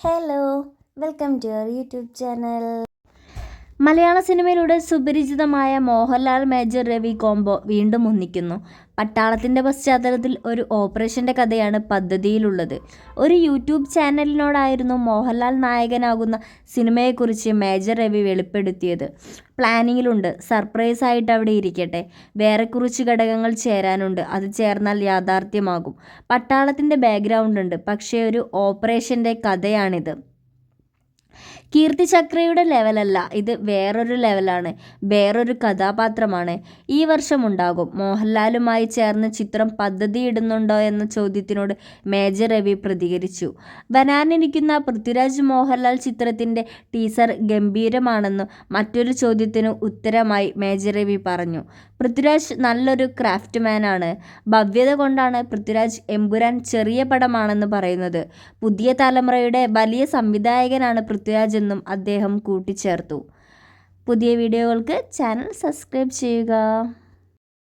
hello welcome to your YouTube channel മലയാള സിനിമയിലൂടെ സുപരിചിതമായ Mohanlal major Ravi combo വീണ്ടും ഒന്നിക്കുന്നു. പട്ടാളത്തിന്റെ പശ്ചാത്തലത്തിൽ ഒരു ഓപ്പറേഷന്റെ കഥയാണ് പദ്ധതിയിലുള്ളത്. ഒരു യൂട്യൂബ് ചാനലിനോടായിരുന്നു മോഹൻലാൽ നായകനാകുന്ന സിനിമയെക്കുറിച്ച് മേജർ രവി വെളിപ്പെടുത്തിയത്. പ്ലാനിങ്ങിലുണ്ട്. സർപ്രൈസ് ആയിട്ട് അവിടെ ഇരിക്കട്ടെ. വേറെ കുറച്ച് ഘടകങ്ങൾ ചേരാനുണ്ട്. അത് ചേർന്നാൽ യാഥാർത്ഥ്യമാകും. പട്ടാളത്തിന്റെ ബാക്ക്ഗ്രൗണ്ട് ഉണ്ട് പക്ഷേ ഒരു ഓപ്പറേഷന്റെ കഥയാണിത്. കീർത്തി ചക്രയുടെ ലെവലല്ല ഇത് വേറൊരു ലെവലാണ് വേറൊരു കഥാപാത്രമാണ്. ഈ വർഷം ഉണ്ടാകും. മോഹൻലാലുമായി ചേർന്ന് ചിത്രം പദ്ധതിയിടുന്നുണ്ടോ എന്ന ചോദ്യത്തിനോട് മേജർ രവി പ്രതികരിച്ചു. വരാനിരിക്കുന്ന പൃഥ്വിരാജ് മോഹൻലാൽ ചിത്രത്തിന്റെ ടീസർ ഗംഭീരമാണെന്നും മറ്റൊരു ചോദ്യത്തിന് ഉത്തരമായി മേജർ രവി പറഞ്ഞു. പൃഥ്വിരാജ് നല്ലൊരു ക്രാഫ്റ്റ്മാനാണ് ഭവ്യത കൊണ്ടാണ് പൃഥ്വിരാജ് എമ്പുരാൻ ചെറിയ പടമാണെന്ന് പറയുന്നത്. പുതിയ തലമുറയുടെ വലിയ സംവിധായകനാണ് പൃഥ്വിരാജ് എന്നും അദ്ദേഹം കൂട്ടിച്ചേർത്തു. പുതിയ വീഡിയോകൾക്ക് ചാനൽ സബ്സ്ക്രൈബ് ചെയ്യുക.